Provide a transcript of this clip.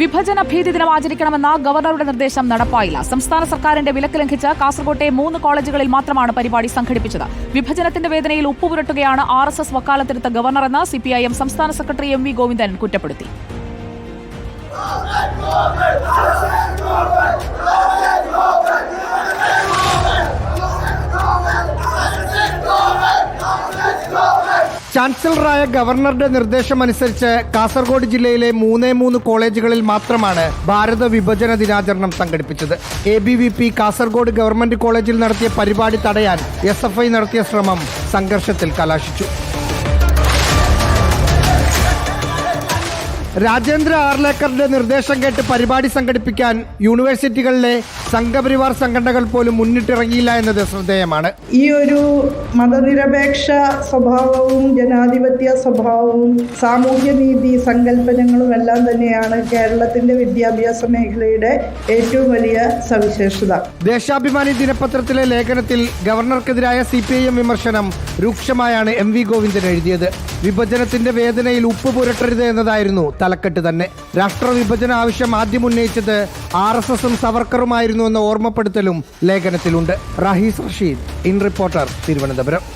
വിഭജന ഭീതി ദിനം ആചരിക്കണമെന്ന ഗവർണറുടെ നിർദ്ദേശം നടപ്പായില്ല. സംസ്ഥാന സർക്കാരിന്റെ വിലക്ക് ലംഘിച്ച് കാസർകോട്ടെ മൂന്ന് കോളേജുകളിൽ മാത്രമാണ് പരിപാടി സംഘടിപ്പിച്ചത്. വിഭജനത്തിന്റെ വേദനയിൽ ഉപ്പുപുരട്ടുകയാണ് ആർ എസ് എസ് വക്കാലത്തെടുത്ത ഗവർണറെന്ന് സിപിഐഎം സംസ്ഥാന സെക്രട്ടറി എം വി ഗോവിന്ദൻ കുറ്റപ്പെടുത്തി. ചാൻസലറായ ഗവർണറുടെ നിർദ്ദേശമനുസരിച്ച് കാസർഗോഡ് ജില്ലയിലെ മൂന്നേ മൂന്ന് കോളേജുകളിൽ മാത്രമാണ് ഭാരത വിഭജന ദിനാചരണം സംഘടിപ്പിച്ചത്. A B V P Kasaragod government കോളേജിൽ നടത്തിയ പരിപാടി തടയാൻ എസ് എഫ് ഐ നടത്തിയ ശ്രമം സംഘർഷത്തിൽ കലാശിച്ചു. രാജേന്ദ്ര ആർലേക്കറിന്റെ നിർദ്ദേശം കേട്ട് പരിപാടി സംഘടിപ്പിക്കാൻ യൂണിവേഴ്സിറ്റികളിലെ സംഘപരിവാർ സംഘടനകൾ പോലും മുന്നിട്ടിറങ്ങിയില്ല എന്നത് ശ്രദ്ധേയമാണ്. ഈ ഒരു മതനിരപേക്ഷ സ്വഭാവവും ജനാധിപത്യ സ്വഭാവവും സാമൂഹ്യനീതി സങ്കല്പനങ്ങളും എല്ലാം തന്നെയാണ് കേരളത്തിന്റെ വിദ്യാഭ്യാസ മേഖലയുടെ ഏറ്റവും വലിയ സവിശേഷത. ദേശാഭിമാനി ദിനപത്രത്തിലെ ലേഖനത്തിൽ ഗവർണർക്കെതിരായ സി പി ഐ എം വിമർശനം രൂക്ഷമായാണ് എം വി ഗോവിന്ദൻ എഴുതിയത്. വിഭജനത്തിന്റെ വേദനയിൽ ഉപ്പ് പുരട്ടരുത് എന്നതായിരുന്നു തലക്കെട്ട് തന്നെ. രാഷ്ട്ര വിഭജന ആവശ്യം ആദ്യം ഉന്നയിച്ചത് ആർ എസ് എസും സവർക്കറുമായിരുന്നു എന്ന ഓർമ്മപ്പെടുത്തലും ലേഖനത്തിലുണ്ട്. Rahees Rasheed in reporter Thiruvananthapuram.